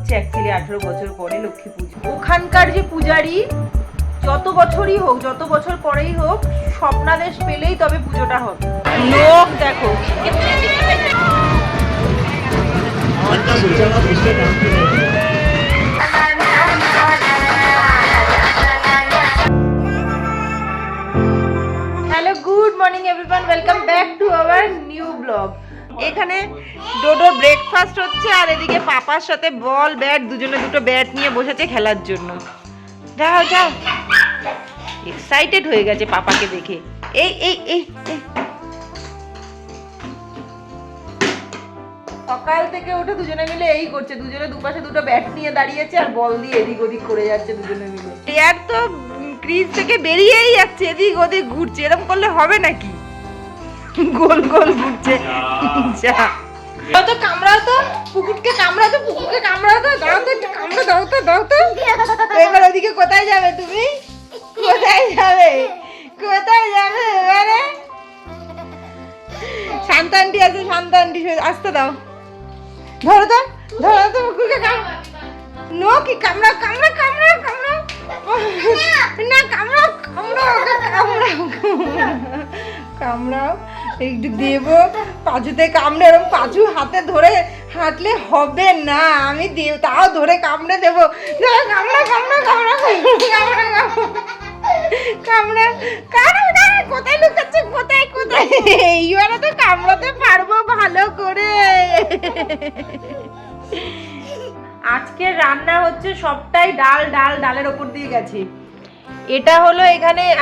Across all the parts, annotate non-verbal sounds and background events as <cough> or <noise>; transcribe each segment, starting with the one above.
হচ্ছে অ্যাকচুয়ালি আঠেরো বছর পরে লক্ষ্মী পুজো। ওখানকার যে পূজারি, যত বছরই হোক, যত বছর পরেই হোক, স্বপ্নাদেশ পেলেই তবে পুজোটা হবে। লোক দেখো। Hello good morning everyone welcome back to our new blog এখানে ডোডোর ব্রেকফাস্ট হচ্ছে আর এদিকে পাপার সাথে বল ব্যাট দুজনে দুটো ব্যাট নিয়ে বসেছে খেলার জন্য। যাও যাও। এক্সাইটেড হয়ে গেছে পাপাকে দেখে। এই এই এই এই। সকাল থেকে উঠে দুজনে মিলে এই করছে। দুজনে দুপাশে দুটো ব্যাট নিয়ে দাঁড়িয়েছে আর বল দিয়ে এদিক ওদিক করে যাচ্ছে দুজনে মিলে। প্লেয়ার তো ক্রিজ থেকে বেরিয়েই যাচ্ছে, এদিক ওদিক ঘুরছে। এরকম করলে হবে নাকি? গোল গোল ঘুরছে। যা। তো কামড়াও তো পুকুরকে কামড়াও তো পুকুরকে কামড়াও তো দাও তো কামড়া দাও তো দাও তো। এবার ওদিকে কোথায় যাবে তুমি? কোথায় যাবে? কোথায় যাবে এবারে? শান্তান্টি আছে শান্তান্টি আসতে দাও। ধরো তো ধরো তো কুকুরকে কামড়া নো কি কামড়া কামড়া কামড়া কামড়া না কামড়া কামড়া ওকে কামড়াও। কামড়াও। একটু দেবো। পাঁচুতে কামড়ে এরকম পাঁচু হাতে ধরে হাঁটলে হবে না। আমি দেব, তাও ধরে কামড়ে দেবো। কামড়া কামড়া কামড়া কামড়া কামড়া। কামড়া কোথায় লুকাচ্ছে, কোথায় কোথায়? এইবারে তো কামড়াতে পারব ভালো করে। আজকে রান্না হচ্ছে সবটাই ডাল ডাল, ডালের ওপর দিয়ে গেছে। এটা হলো এখানে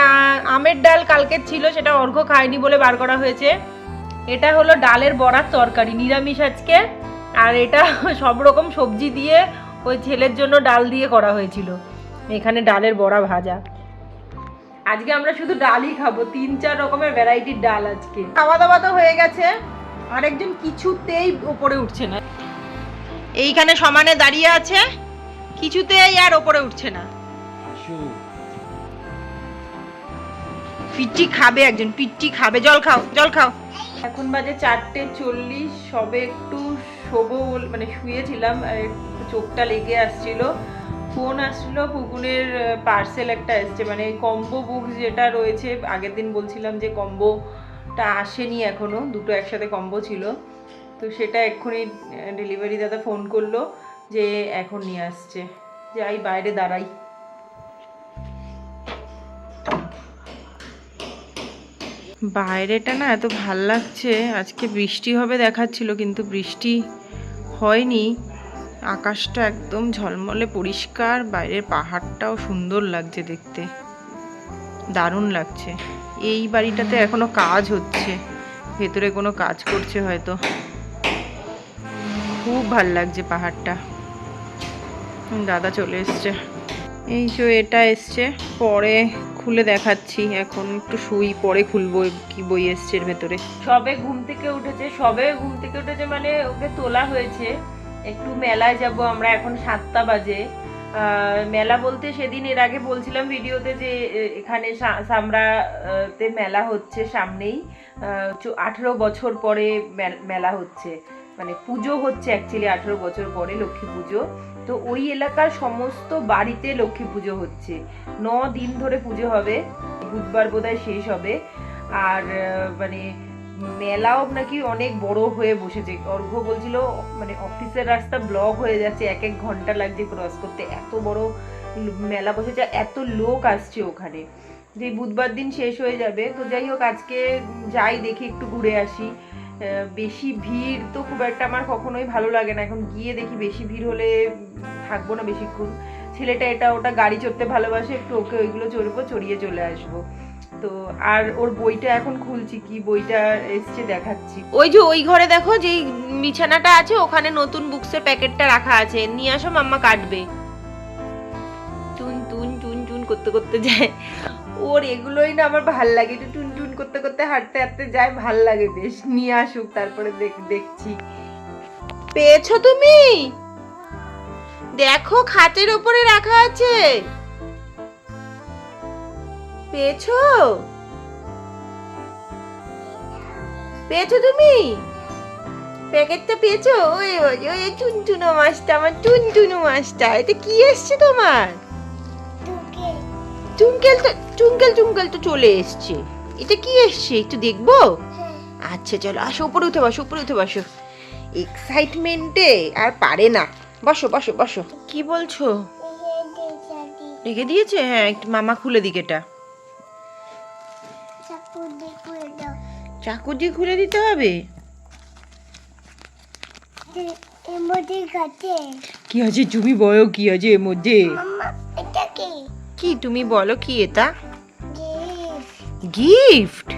আমের ডাল কালকের ছিল, সেটা অর্ঘ্য খায়নি বলে বার করা হয়েছে। এটা হলো ডালের বড়ার তরকারি, নিরামিষ আজকে। আর এটা <laughs> সব রকম সবজি দিয়ে ওই ছেলের জন্য ডাল দিয়ে করা হয়েছিল। এখানে ডালের বড়া ভাজা। আজকে আমরা শুধু ডালই খাব, তিন চার রকমের ভ্যারাইটির ডাল আজকে। খাওয়া দাওয়া তো হয়ে গেছে, আরেকজন কিছুতেই ওপরে উঠছে না। এইখানে সমানে দাঁড়িয়ে আছে, কিছুতেই আর ওপরে উঠছে না। পিচ্টি খাবে একজন পিচ্টি খাবে। জল খাও জল খাও। এখন বাজে চারটে চল্লিশ, সবে একটু শোবো মানে শুয়েছিলাম চোখটা লেগে আসছিল। ফোন আসলো পুকুনের পার্সেল একটা এসছে। মানে কম্বো বুক যেটা রয়েছে, আগের দিন বলছিলাম যে কম্বোটা আসেনি এখনও দুটো একসাথে কম্বো ছিল। তো সেটা এক্ষুনি ডেলিভারি দাদা ফোন করল যে এখন নিয়ে আসছে। যাই বাইরে দাঁড়াই। বাইরেটা না এত ভালো লাগছে। আজকে বৃষ্টি হবে দেখাচ্ছিল, কিন্তু বৃষ্টি হয়নি। আকাশটা একদম ঝলমলে পরিষ্কার, বাইরের পাহাড়টাও সুন্দর লাগছে দেখতে। দারুণ লাগছে। এই বাড়িটাতে এখনও কাজ হচ্ছে। ভেতরে কোনো কাজ করছে হয়তো। খুব ভালো লাগছে পাহাড়টা। দাদা চলে এসছে। এই যে এটা এসছে, পরে খুলে দেখাচ্ছি। এখন একটু শুই, পরে খুলবো কি বই এসছে এর ভেতরে। সবে ঘুম থেকে উঠেছে, সবে ঘুম থেকে উঠেছে মানে ওকে তোলা হয়েছে। একটু মেলায় যাব আমরা, এখন সাতটা বাজে। মেলা বলতে সেদিন এর আগে বলছিলাম ভিডিওতে যে এখানে সামরাতে মেলা হচ্ছে সামনেই। আঠেরো বছর পরে মেলা হচ্ছে। মানে পুজো হচ্ছে অ্যাকচুয়ালি আঠেরো বছর পরে, লক্ষ্মী পুজো। তো ওই এলাকার সমস্ত বাড়িতে লক্ষ্মী পুজো হচ্ছে। ন দিন ধরে পুজো হবে, বুধবার বোধহয় শেষ হবে। আর মানে মেলাও নাকি অনেক বড় হয়ে বসেছে। অর্ঘ্য বলছিল মানে অফিসের রাস্তা ব্লক হয়ে যাচ্ছে, এক এক ঘণ্টা লাগছে ক্রস করতে। এত বড় মেলা বসেছে এত লোক আসছে ওখানে। যে বুধবার দিন শেষ হয়ে যাবে, তো যাই হোক আজকে যাই দেখি, একটু ঘুরে আসি। বেশি ভিড় তো খুব একটা আমার কখনোই ভালো লাগে না। এখন গিয়ে দেখি বেশি ভিড় হলে থাকব না বেশিক্ষণ। ছেলেটা এটা ওটা গাড়ি চড়তে ভালোবাসে একটু ওকে ওইগুলো চড়বো চড়িয়ে চলে আসব। তো আর ওর বইটা এখন খুলছি কি বইটা এসছে দেখাচ্ছি। ওই যে ওই ঘরে দেখো যে বিছানাটা আছে ওখানে নতুন বুকসের প্যাকেটটা রাখা আছে। নিয়ে আসো মাম্মা কাটবে। টুন টুন টুন টুন করতে করতে যায়। ওর এগুলোই না আমার ভালো লাগে। একটু টুন করতে করতে হাঁটতে হাঁটতে যায় ভালো লাগে বেশ। নিয়ে আসুক তারপরে দেখছি। পেয়েছ তুমি? দেখো খাটের উপরে রাখা আছে। পেয়েছ? পেয়েছ তুমি? প্যাকেটটা পেয়েছ? ওই ওই ওই টুনটুনো মাছটা আমার টুনটুনো মাছটা। এটা কি এসছে তোমার? টুঙ্কেল তো টুঙ্কেল টুঙ্কেল তো চলে এসছে। এটা কি এসছে? একটু দেখব? আচ্ছা চলো আসো উপরে উঠে বসো উপরে উঠে বসো। এক্সাইটমেন্টে আর পারে না। বসো বসো বসো। কি বলছো? রেখে দিয়েছে? হ্যাঁ একটু মামা খুলে দিক এটা। চাকু দিয়ে খুলে দিতে হবে? কি আছে? তুমি বলো কি আছে এর মধ্যে? কি? তুমি বলো কি এটা? গিফট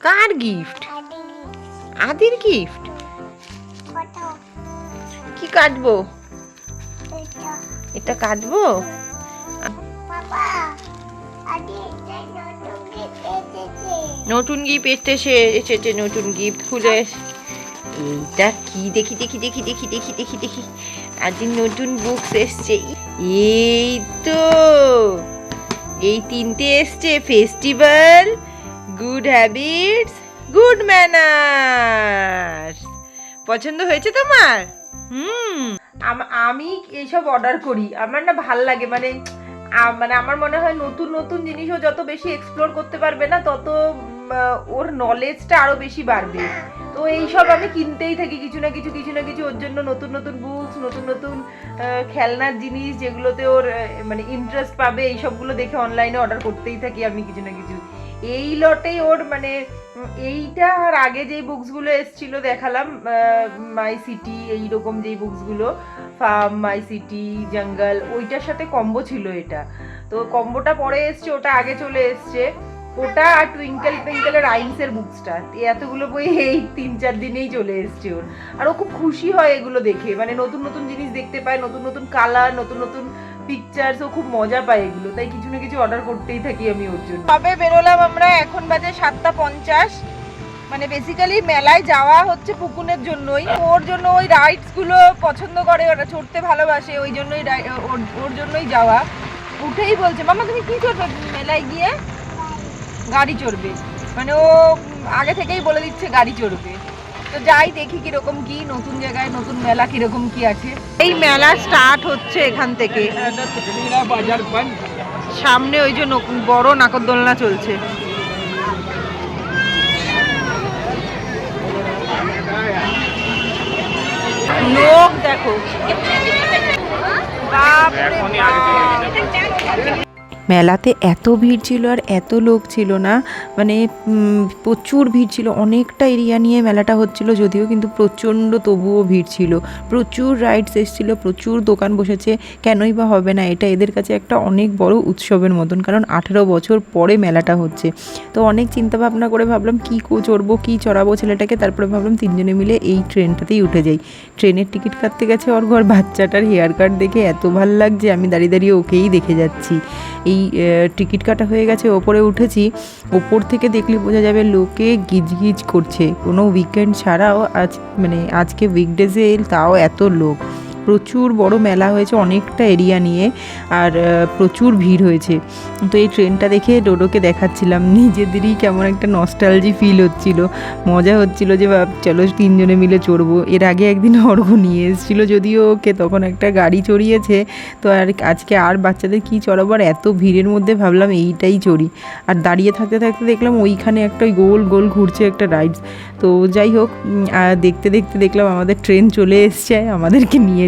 কার গিফট আদির গিফট কি কাটবো? এটা কাটবো? নতুন গিফট এসেছে এসেছে নতুন গিফট খুলে। এইটা কি? দেখি দেখি দেখি দেখি দেখি দেখি দেখি। আজ নতুন বুকস এসছে। এই তো। এই তিনটে এসছে festival good habits good manners পছন্দ হয়েছে তোমার? হুম, আম- এইসব অর্ডার করি। আমার না ভালো লাগে মানে মানে আমার মনে হয় নতুন নতুন জিনিসও যত বেশি এক্সপ্লোর করতে পারবে না, তত ওর নলেজটা আরও বেশি বাড়বে। তো এইসব আমি কিনতেই থাকি কিছু না কিছু কিছু না কিছু। ওর জন্য নতুন নতুন বুকস নতুন নতুন খেলনার জিনিস যেগুলোতে ওর মানে ইন্টারেস্ট পাবে এই সবগুলো দেখে অনলাইনে অর্ডার করতেই থাকি আমি কিছু না কিছু। এই লটেই ওর মানে এইটা আর আগে যেই বুকসগুলো এসছিল দেখালাম মাই সিটি এইরকম যেই বুকসগুলো ফার্ম মাই সিটি জঙ্গল ওইটার সাথে কম্বো ছিল এটা। তো কম্বোটা পরে এসছে, ওটা আগে চলে এসছে। ওটা আর টুইঙ্কেল টুইঙ্কেলের রাইমসের বুকসটা এতগুলো বই এই তিন চার দিনেই চলে এসছে ওর। আর ও খুব খুশি হয় এগুলো দেখে। মানে নতুন নতুন জিনিস দেখতে পায়, নতুন নতুন কালার নতুন নতুন পিকচার্স ও খুব মজা পায় এগুলো। তাই কিছু না কিছু অর্ডার করতেই থাকি আমি ওর জন্য। কবে বেরোলাম আমরা? এখন বাজে সাতটা পঞ্চাশ। মানে বেসিক্যালি মেলায় যাওয়া হচ্ছে পুকুনের জন্যই। ওর জন্য ওই রাইডসগুলো পছন্দ করে, ওরা চড়তে ভালোবাসে, ওই জন্যই ওর জন্যই যাওয়া। উঠেই বলছে, মামা, তুমি কি চড়বে মেলায় গিয়ে? গাড়ি চড়বে। মানে ও আগে থেকেই বলে দিচ্ছে গাড়ি চড়বে। তো যাই দেখি কীরকম কি নতুন জায়গায় নতুন মেলা কীরকম কি আছে। এই মেলা স্টার্ট হচ্ছে এখান থেকে। সামনে ওই যে বড় নাকরদোলনা চলছে। লোক দেখো। বাপ। মেলাতে এত ভিড় ছিল আর এত লোক ছিল না। মানে প্রচুর ভিড় ছিল। অনেকটা এরিয়া নিয়ে মেলাটা হচ্ছিল, যদিও কিন্তু প্রচণ্ড তবুও ভিড় ছিল। প্রচুর রাইডস এসেছিল, প্রচুর দোকান বসেছে। কেনই বা হবে না, এটা এদের কাছে একটা অনেক বড় উৎসবের মতন, কারণ আঠেরো বছর পরে মেলাটা হচ্ছে। তো অনেক চিন্তা ভাবনা করে ভাবলাম, কী কো, চড়বো, কী চড়াবো ছেলেটাকে? তারপরে ভাবলাম তিনজনে মিলে এই ট্রেনটাতেই উঠে যাই। ট্রেনের টিকিট কাটতে গেছে ওর ঘর, বাচ্চাটার হেয়ার কাট দেখে এত ভালো লাগছে, আমি দাঁড়িয়ে দাঁড়িয়ে ওকেই দেখে যাচ্ছি। এই টিকিট কাটা হয়ে গেছে, ওপরে উঠেছি। ওপর থেকে দেখলে বোঝা যাবে লোকে গিজগিজ করছে। কোনো উইকেন্ড ছাড়াও আজ মানে আজকে উইকডেজে তাও এত লোক। প্রচুর বড় মেলা হয়েছে, অনেকটা এরিয়া নিয়ে আর প্রচুর ভিড় হয়েছে। তো এই ট্রেনটা দেখে ডোডোকে দেখাচ্ছিলাম, নিজেদেরই কেমন একটা নস্টালজি ফিল হচ্ছিল। মজা হচ্ছিল যে চলো তিনজনে মিলে চড়বো। এর আগে একদিন অর্ঘ নিয়ে এসেছিল, যদিও ওকে তখন একটা গাড়ি চড়িয়েছে। তো আর আজকে আর বাচ্চাদের কি চড়াবো? আর এত ভিড়ের মধ্যে ভাবলাম এইটাই চড়ি। আর দাঁড়িয়ে থাকতে থাকতে দেখলাম ওইখানে একটা ওই গোল গোল ঘুরছে একটা রাইডস তো যাই হোক দেখতে দেখতে দেখলাম আমাদের ট্রেন চলে এসছে, আমাদেরকে নিয়ে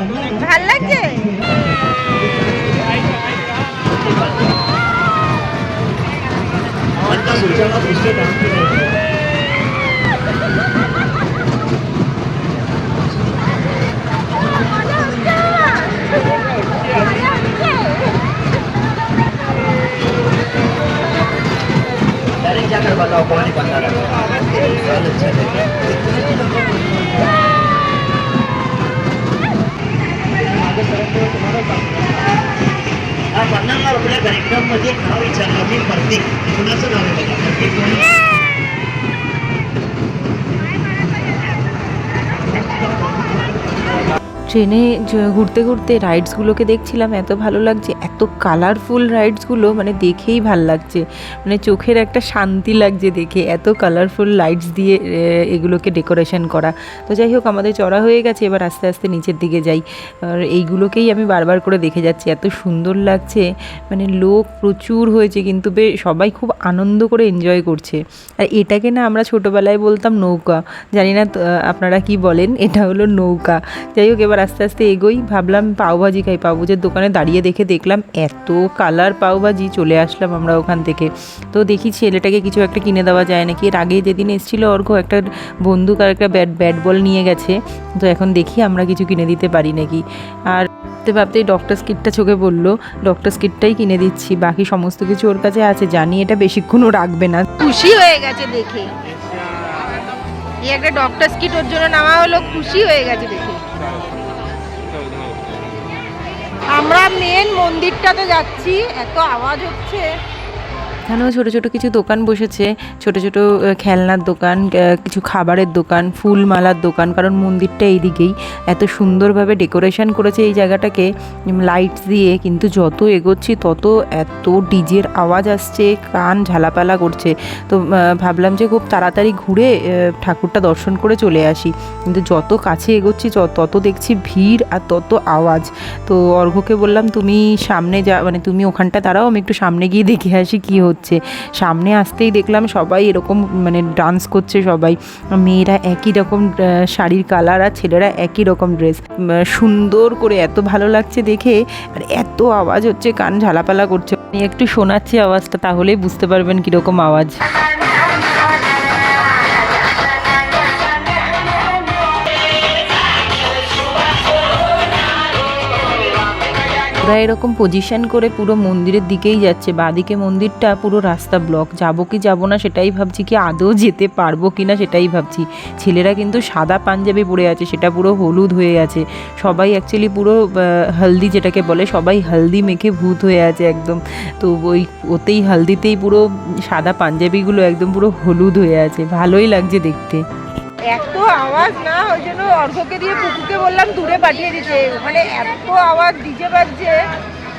ভাল লাগছে मन का सोचा हुआ दूसरे काम पे नहीं है। डायरेक्ट जाकर बताओ कौन है पंडाला हा पन्नासला रुपया कार्यक्रम मध्ये नाव विचारलं मी प्रतीक कुणाचं नाव आहे बघा प्रतीक कोण? ট্রেনে য- ঘুরতে ঘুরতে রাইডসগুলোকে দেখছিলাম এত ভালো লাগছে এত কালারফুল রাইডসগুলো মানে দেখেই ভালো লাগছে। মানে চোখের একটা শান্তি লাগছে দেখে, এত কালারফুল লাইটস দিয়ে এগুলোকে ডেকোরেশন করা। তো যাই হোক, আমাদের চড়া হয়ে গেছে, এবার আস্তে আস্তে নিচের দিকে যাই। আর এইগুলোকেই আমি বারবার করে দেখে যাচ্ছি, এত সুন্দর লাগছে। মানে লোক প্রচুর হয়েছে, কিন্তু সবাই খুব আনন্দ করে এনজয় করছে। আর এটাকে না আমরা ছোটোবেলায় বলতাম নৌকা। জানি না আপনারা কি বলেন? এটা হলো নৌকা। যাই হোক, এবার আস্তে আস্তে এগোই। ভাবলাম পাওভাজি খাই পাউভাজির দোকানে দাঁড়িয়ে দেখে দেখলাম এত কালার পাওভাজি চলে আসলাম আমরা ওখান থেকে। তো দেখি ছেলেটাকে কিছু একটা কিনে দেওয়া যায় নাকি? এর আগে যেদিন এসেছিল অর্ঘ, একটা বন্দুক আর একটা ব্যাট ব্যাট বল নিয়ে গেছে। তো এখন দেখি আমরা কিছু কিনে দিতে পারি নাকি। আর ভাবতে ভাবতেই ডক্টর স্কিটটা চোখে বলল ডক্টর স্কিটটাই কিনে দিচ্ছি। বাকি সমস্ত কিছু ওর কাছে আছে। জানি এটা বেশিক্ষণও রাখবে না। খুশি হয়ে গেছে দেখে। একটা ডক্টর স্কিট ওর জন্য নেওয়া হলো, খুশি হয়ে গেছে দেখে। আমরা মেন মন্দিরটাতে যাচ্ছি এত আওয়াজ হচ্ছে। এখানেও ছোটো ছোটো কিছু দোকান বসেছে। ছোটো ছোটো খেলনার দোকান কিছু খাবারের দোকান ফুল মালার দোকান, কারণ মন্দিরটা এইদিকেই। এত সুন্দরভাবে ডেকোরেশন করেছে এই জায়গাটাকে। লাইটস দিয়ে, কিন্তু যত এগোচ্ছি তত এত ডিজের আওয়াজ আসছে, কান ঝালাপালা করছে। তো ভাবলাম যে খুব তাড়াতাড়ি ঘুরে ঠাকুরটা দর্শন করে চলে আসি। কিন্তু যত কাছে এগোচ্ছি তত দেখছি ভিড় আর তত আওয়াজ। তো অর্ঘ্যকে বললাম, তুমি সামনে যা মানে তুমি ওখানটা দাঁড়াও, আমি একটু সামনে গিয়ে দেখে আসি কি হচ্ছে। সামনে আসতেই দেখলাম সবাই এরকম মানে ডান্স করছে সবাই। মেয়েরা একই রকম শাড়ির কালার আর ছেলেরা একই রকম ড্রেস সুন্দর করে এত ভালো লাগছে দেখে, আর এত আওয়াজ হচ্ছে, কান ঝালাপালা করছে। একটু শোনাচ্ছি আওয়াজটা, তাহলেই বুঝতে পারবেন কীরকম আওয়াজ। ওরা এরকম পজিশন করে পুরো মন্দিরের দিকেই যাচ্ছে। বাদিকে মন্দিরটা পুরো রাস্তা ব্লক যাব কি যাব না সেটাই ভাবছি কি আদৌ যেতে পারব কি না সেটাই ভাবছি। ছেলেরা কিন্তু সাদা পাঞ্জাবি পরে আছে, সেটা পুরো হলুদ হয়ে আছে। সবাই অ্যাকচুয়ালি পুরো হলদি যেটাকে বলে, সবাই হলদি মেখে ভূত হয়ে আছে একদম। তো ওই, ওতেই হলদিতেই পুরো সাদা পাঞ্জাবিগুলো একদম পুরো হলুদ হয়ে আছে। ভালোই লাগছে দেখতে। এত আওয়াজ না, ওই জন্য অর্ঘকে দিয়ে পুকুকে বললাম দূরে পাঠিয়ে দিতে। মানে এত আওয়াজ, ডিজে বাজছে।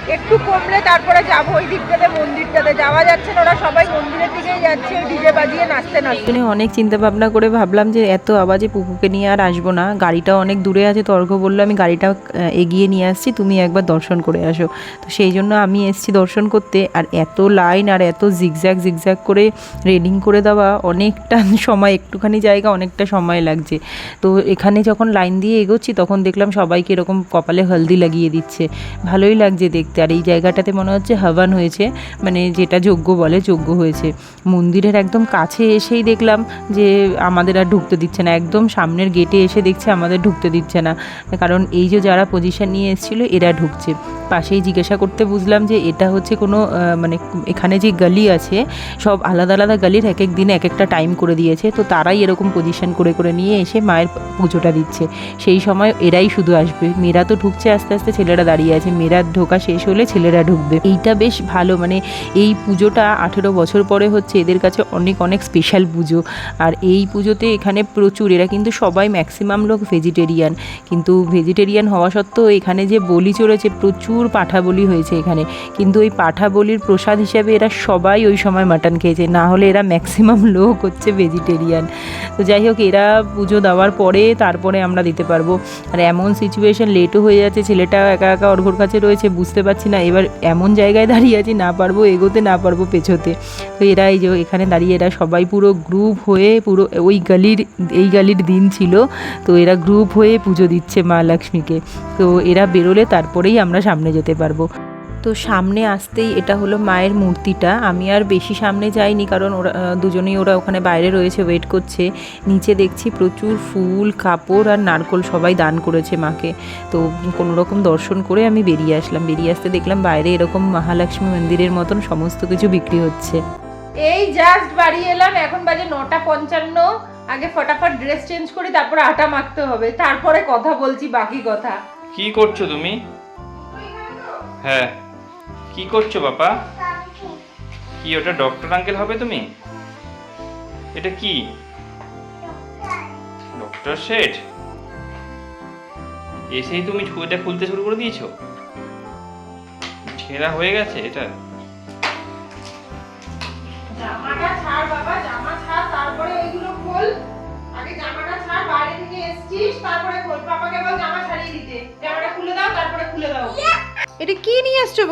একটু কমলে তারপরে যাব ওই দিকটাতে, মন্দিরটাতে। যাওয়া যাচ্ছে ওরা সবাই মন্দিরের দিকেই যাচ্ছে ডিজে বাজিয়ে নাচতে নাচতে। অনেক চিন্তা ভাবনা করে ভাবলাম যে এত আওয়াজে পুকুকে নিয়ে আর আসব না। গাড়িটা অনেক দূরে আছে, তর্ক বলল, আমি গাড়িটা এগিয়ে নিয়ে আসছি, তুমি একবার দর্শন করে আসো। তো সেই জন্য আমি এসছি দর্শন করতে। আর এত লাইন আর এত জিগজ্যাগ জিগজ্যাগ করে রেলিং করে দেওয়া, অনেকটা <laughs> সময়, একটুখানি জায়গা, অনেকটা সময় লাগছে। তো এখানে যখন লাইন দিয়ে এগোচ্ছি, তখন দেখলাম সবাইকে এরকম কপালে হলদি লাগিয়ে দিচ্ছে। ভালোই লাগছে দেখতে। আর এই জায়গাটাতে মনে হচ্ছে হাওয়ান হয়েছে মানে যেটা যজ্ঞ বলে, যজ্ঞ হয়েছে। মন্দিরের একদম কাছে এসেই দেখলাম যে আমাদের আর ঢুকতে দিচ্ছে না। একদম সামনের গেটে এসে দেখছে আমাদের ঢুকতে দিচ্ছে না। কারণ এই যে যারা পজিশন নিয়ে এসেছিল, এরা ঢুকছে। পাশেই জিজ্ঞাসা করতে বুঝলাম যে এটা হচ্ছে কোনো মানে এখানে যে গলি আছে, সব আলাদা আলাদা গলির এক এক দিনে এক একটা টাইম করে দিয়েছে। তো তারাই এরকম পজিশন করে করে নিয়ে এসে মায়ের পুজোটা দিচ্ছে। সেই সময় এরাই শুধু আসবে। মেয়েরা তো ঢুকছে আস্তে আস্তে ছেলেরা দাঁড়িয়ে আছে। মেয়েরা ঢোকা শেষ হলে ছেলেরা ঢুকবে। এইটা বেশ ভালো মানে এই পুজোটা আঠেরো বছর পরে হচ্ছে এদের কাছে অনেক অনেক স্পেশাল পুজো। আর এই পুজোতে এখানে প্রচুর, এরা কিন্তু সবাই ম্যাক্সিমাম লোক ভেজিটেরিয়ান কিন্তু ভেজিটেরিয়ান হওয়া সত্ত্বেও এখানে যে বলি চড়েছে প্রচুর পাঠা বলি হয়েছে এখানে। কিন্তু ওই পাঠা বলির প্রসাদ হিসাবে এরা সবাই ওই সময় মাটন খেয়েছে। না হলে এরা ম্যাক্সিমাম লোক হচ্ছে ভেজিটেরিয়ান তো যাই হোক, এরা পুজো দেওয়ার পরে তারপরে আমরা দিতে পারব। আর এমন সিচুয়েশন লেটও হয়ে যাচ্ছে, ছেলেটা একা একা অর্ঘর কাছে রয়েছে, বুঝতে পারছি না, এবার এমন জায়গায় দাঁড়িয়ে আছি, না পারব এগোতে, না পারব পেছোতে। তো এরা এই যে এখানে দাঁড়িয়ে, এরা সবাই পুরো গ্রুপ হয়ে পুরো ওই গালির, এই গালির দিন ছিল। তো এরা গ্রুপ হয়ে পুজো দিচ্ছে মা লক্ষ্মীকে। তো এরা বেরোলে তারপরেই আমরা সামনে যেতে পারব। তো সামনে আসতেই এটা হলো মায়ের মূর্তিটা। আমি আর বেশি সামনে যাইনি কারণ ওরা দুজনেই ওরা ওখানে বাইরে রয়েছে ওয়েট করছে। নিচে দেখছি প্রচুর ফুল কাপড় আর নারকোল সবাই দান করেছে মাকে। তো কোনো রকম দর্শন করে আমি বেরিয়ে আসলাম। বেরিয়ে আসতে দেখলাম বাইরে এরকম মহালক্ষ্মী মন্দিরের মতন সমস্ত কিছু বিক্রি হচ্ছে। এই জাস্ট বাড়ি এলাম এখন বাজে নটা পঞ্চান্ন। আগে ফটাফট ড্রেস চেঞ্জ করি তারপর আটা মাখতে হবে। তারপরে কথা বলছি বাকি কথা। কি করছ তুমি? হ্যাঁ। কি করছ বাবা? কি ওটা ডক্টর আঙ্কেল হবে তুমি? এটা কি? ডক্টর শেঠ এসেই তুমি এটা খুলতে শুরু করে দিয়েছ? ছেঁড়া হয়ে গেছে এটা? এটা কি নিয়ে এসছো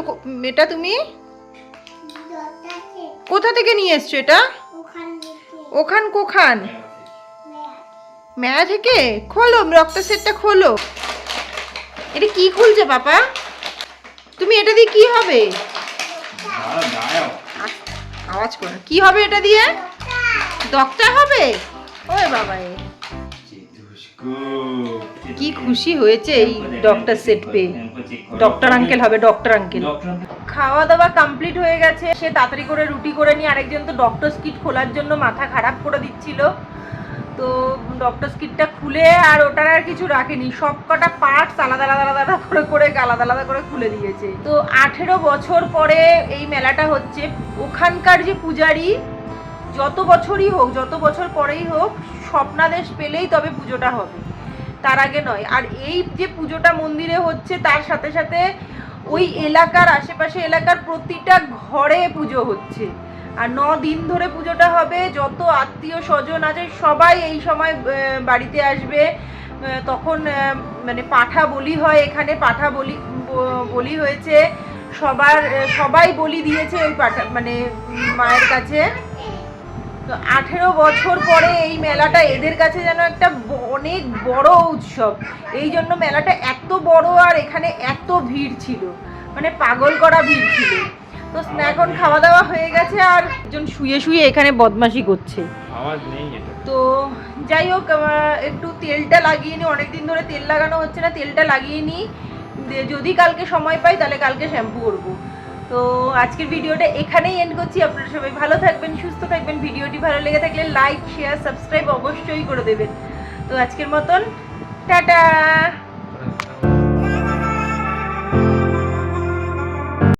এটা তুমি? কোথা থেকে নিয়ে এসছো এটা? ওখান কোখান? মেয়া থেকে? খোলো রক্ত সেটটা খোলো। এটা কি খুলছে বাবা? তুমি এটা দিয়ে কি হবে? আওয়াজ করো। কি হবে এটা দিয়ে? ডক্টর হবে? ওই বাবা। কি খুশি হয়েছে এই ডক্টর সেট পেয়ে। ডক্টর আঙ্কেল হবে ডক্টর আঙ্কেল খাওয়া দাওয়া কমপ্লিট হয়ে গেছে। সে তাড়াতাড়ি করে রুটি করে নিয়ে আরেকজন তো ডক্টর স্কিট খোলার জন্য মাথা খারাপ করে দিচ্ছিল। তো ডক্টর স্কিটটা খুলে আর ওটার আর কিছু রাখেনি। সব কটা পার্টস আলাদা আলাদা আলাদা আলাদা করে করে আলাদা আলাদা করে খুলে দিয়েছে। তো আঠেরো বছর পরে এই মেলাটা হচ্ছে। ওখানকার যে পূজারি যত বছরই হোক যত বছর পরেই হোক স্বপ্নাদেশ পেলেই তবে পুজোটা হবে। তার আগে নয়। আর এই যে পুজোটা মন্দিরে হচ্ছে, তার সাথে সাথে ওই এলাকার আশেপাশে এলাকার প্রতিটা ঘরে পুজো হচ্ছে। আর ন দিন ধরে পুজোটা হবে, যত আত্মীয় স্বজন আছে, সবাই এই সময় বাড়িতে আসবে। তখন মানে পাঠা বলি হয় এখানে, পাঠা বলি বলি হয়েছে। সবার সবাই বলি দিয়েছে ওই পাঠা মানে মায়ের কাছে। তো আঠেরো বছর পরে এই মেলাটা এদের কাছে যেন একটা অনেক বড় উৎসব। এই জন্য মেলাটা এত বড় আর এখানে এত ভিড় ছিল। মানে পাগল করা ভিড় ছিল। তো এখন খাওয়া দাওয়া হয়ে গেছে আর একজন শুয়ে শুয়ে এখানে বদমাশি করছে। তো যাই হোক একটু তেলটা লাগিয়ে নিই অনেকদিন ধরে তেল লাগানো হচ্ছে না তেলটা লাগিয়ে নিই যদি কালকে সময় পাই তাহলে কালকে শ্যাম্পু করব। তো আজকের ভিডিওটা এখানেই এন্ড করছি। আপনারা সবাই ভালো থাকবেন, সুস্থ থাকবেন। ভিডিওটি ভালো লেগে থাকলে লাইক শেয়ার সাবস্ক্রাইব অবশ্যই করে দেবেন। তো আজকের মতন, টাটা!